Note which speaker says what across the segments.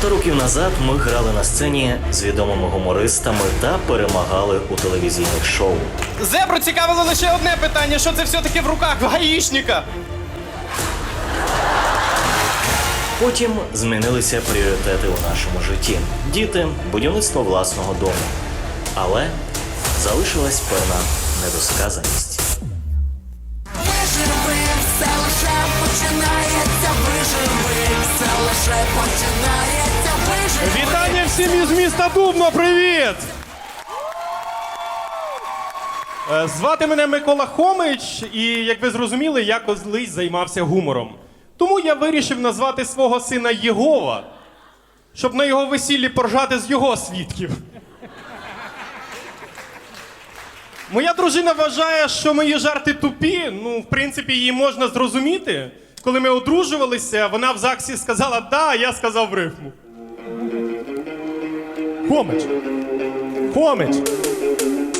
Speaker 1: Багато років назад ми грали на сцені з відомими гумористами та перемагали у телевізійних шоу.
Speaker 2: Зебру цікавило лише одне питання: що це все-таки в руках гаїшника?
Speaker 1: Потім змінилися пріоритети у нашому житті: діти, будівництво власного дому. Але залишилась певна недосказаність.
Speaker 2: Всім із міста Дубно, привіт! Е, Звати мене Микола Хомич, і як ви зрозуміли, я колись займався гумором. Тому я вирішив назвати свого сина Єгова, щоб на його весіллі поржати з його свідків. Моя дружина вважає, що мої жарти тупі. Ну, в принципі, її можна зрозуміти. Коли ми одружувалися, вона в ЗАГСі сказала да, а я сказав рифму.
Speaker 3: Хомич! Хомич!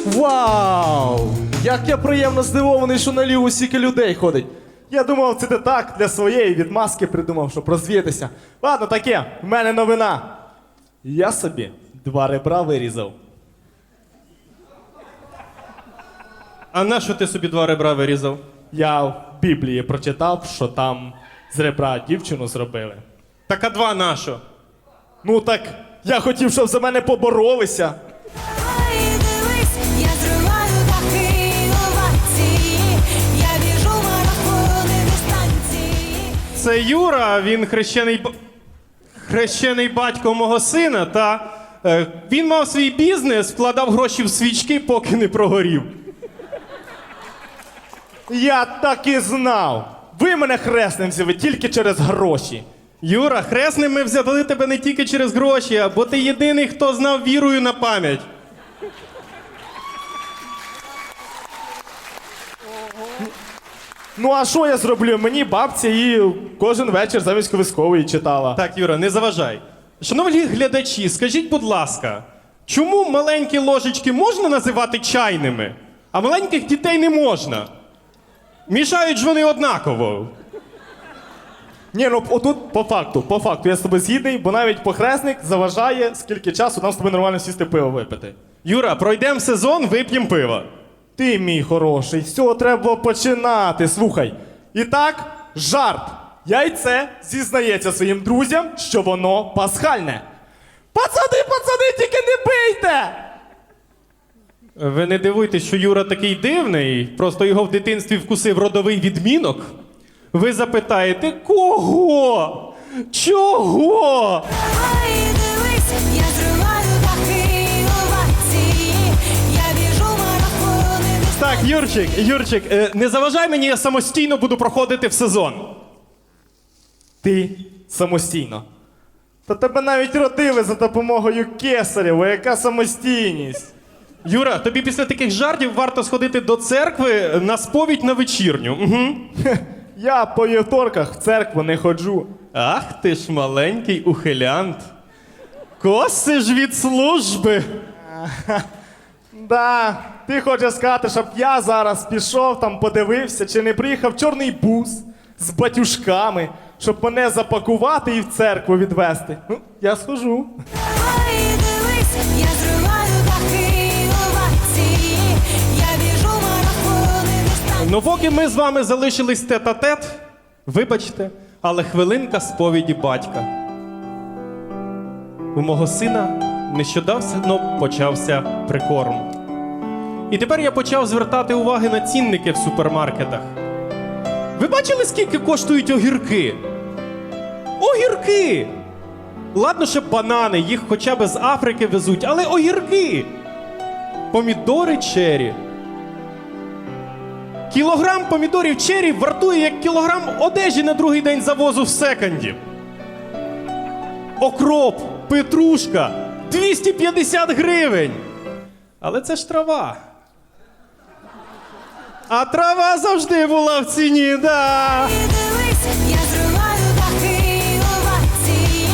Speaker 3: Вау! Як я приємно здивований, що на ліву стільки людей ходить. Я думав, це ти так для своєї відмазки придумав, щоб розвіятися. Ладно, таке, в мене новина. Я собі два ребра вирізав.
Speaker 2: А на що ти собі два ребра вирізав?
Speaker 3: Я в Біблії прочитав, що там з ребра дівчину зробили.
Speaker 2: Так а два на що?
Speaker 3: Ну так, я хотів, щоб за мене поборолися.
Speaker 4: Дивись, я зриваю дахи овації, я біжу марафони дистанції.
Speaker 2: Це Юра, він хрещений ба- хрещений батько мого сина, та е, він мав свій бізнес, вкладав гроші в свічки, поки не прогорів.
Speaker 3: Я так і знав. Ви мене хресним взяли тільки через гроші.
Speaker 2: Юра, хресним ми взяли тебе не тільки через гроші, а бо ти єдиний, хто знав вірою на пам'ять.
Speaker 3: Ну а що я зроблю? Мені бабця її кожен вечір замість військової читала.
Speaker 2: Так, Юра, не заважай. Шановні глядачі, скажіть, будь ласка, чому маленькі ложечки можна називати чайними, а маленьких дітей не можна? Мішають ж вони однаково.
Speaker 3: Ні, ну отут по факту, по факту, я з тобою згідний, бо навіть похресник заважає, скільки часу нам з тобою нормально сісти пиво випити.
Speaker 2: Юра, пройдемо сезон, вип'ємо пива.
Speaker 3: Ти, мій хороший, з цього треба починати. Слухай. І так, жарт. Яйце зізнається своїм друзям, що воно пасхальне. Пацани, пацани, тільки не бийте!
Speaker 2: Ви не дивуйтесь, що Юра такий дивний, просто його в дитинстві вкусив родовий відмінок. Ви запитаєте, кого? Чого?
Speaker 4: Дивись, я зриваю дахи овації, я біжу марафони.
Speaker 2: Так, Юрчик, Юрчик, е, не заважай мені, я самостійно буду проходити в сезон.
Speaker 3: Ти самостійно. Та тебе навіть родили за допомогою кесарєва, яка самостійність.
Speaker 2: Юра, тобі після таких жартів варто сходити до церкви на сповідь на вечірню. Угу.
Speaker 3: Я по вівторках в церкву не ходжу.
Speaker 2: Ах ти ж маленький ухилянт. Косиш від служби.
Speaker 3: Да, ти хочеш сказати, щоб я зараз пішов там, подивився, чи не приїхав чорний бус з батюшками, щоб мене запакувати і в церкву відвести. Ну, я схожу.
Speaker 4: Ай, дивись, я зриваю
Speaker 2: Ну, поки ми з вами залишились тет-а-тет, вибачте, але хвилинка сповіді батька. У мого сина нещодавно почався прикорм. І тепер я почав звертати уваги на цінники в супермаркетах. Ви бачили, скільки коштують огірки? Огірки! Ладно, ще банани, їх хоча б з Африки везуть, але огірки! Помідори чері. Кілограм помідорів чері вартує як кілограм одежі на другий день завозу в секонді. Окроп, петрушка 250 гривень. Але це ж трава. А трава завжди була в ціні, да.
Speaker 4: Я зриваю дахи овації,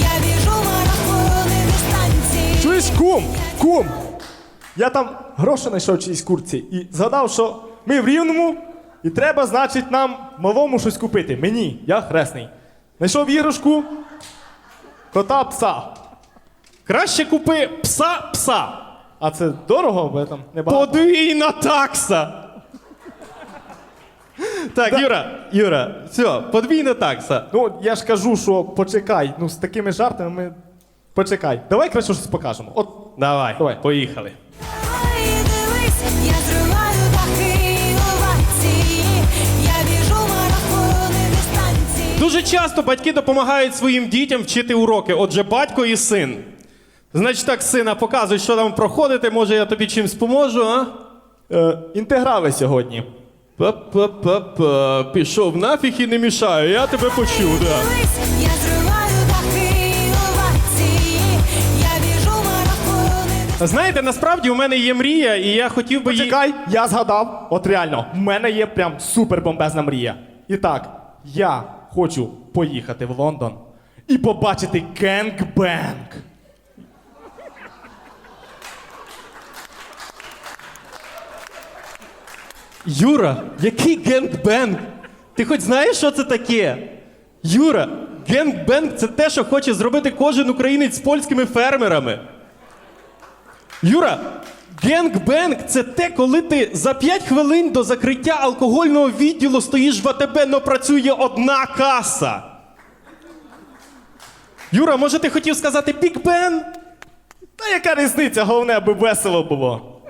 Speaker 4: я біжу марафони дистанції.
Speaker 3: Чуєш, кум? Кум! Я там гроші знайшов в чиїсь курці і згадав, що ми в рівному, і треба, значить, нам малому щось купити. Мені, я хресний. Знайшов іграшку. Кота пса.
Speaker 2: Краще купи пса пса.
Speaker 3: А це дорого в этом? Не багато?
Speaker 2: Подвійна такса. Так, Юра, Юра, все, подвійна такса.
Speaker 3: Ну, я ж кажу, що почекай. Ну, з такими жартами ми. Почекай. Давай краще щось покажемо. От,
Speaker 2: Давай,
Speaker 3: Давай.
Speaker 2: поїхали. Дуже часто батьки допомагають своїм дітям вчити уроки. Отже, батько і син. Значить так, сина, показуй, що там проходити, може я тобі чимось поможу, а?
Speaker 3: е, інтеграли сьогодні.
Speaker 2: Па-па-па-па, пішов нафіг і не мішаю, я тебе почув, да.
Speaker 4: Я зриваю дахи овації, я біжу марафони
Speaker 2: Знаєте, насправді у мене є мрія, і я хотів би її.
Speaker 3: Чекай, я згадав. От реально, в мене є прям супербомбезна мрія. І так, я хочу поїхати в Лондон і побачити кенгбенг.
Speaker 2: Юра, який генгбенг? Ти хоч знаєш, що це таке? Юра, генгбенг це те, що хоче зробити кожен українець з польськими фермерами. Юра, генгбенг це те, коли ти за 5 хвилин до закриття алкогольного відділу стоїш в АТБ, но працює одна каса. Юра, може ти хотів сказати Бік Бен?
Speaker 3: Та яка різниця, головне, аби весело було.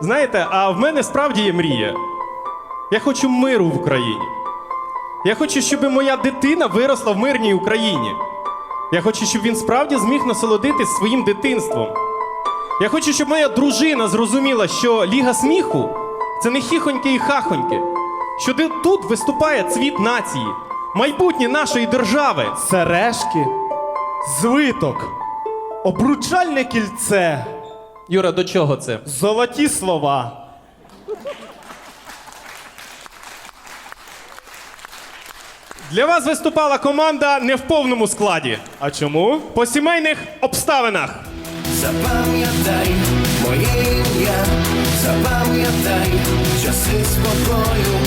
Speaker 2: Знаєте, а в мене справді є мрія. Я хочу миру в Україні. Я хочу, щоб моя дитина виросла в мирній Україні. Я хочу, щоб він справді зміг насолодитись своїм дитинством. Я хочу, щоб моя дружина зрозуміла, що Ліга сміху це не хіхоньки і хахоньки. Що тут виступає цвіт нації, майбутнє нашої держави.
Speaker 3: Сережки, звиток, обручальне кільце,
Speaker 2: Юра, до чого це?
Speaker 3: золоті слова.
Speaker 2: Для вас виступала команда не в повному складі.
Speaker 3: А чому?
Speaker 2: По сімейних обставинах.
Speaker 5: Запам'ятай моє ім'я, запам'ятай часи спокою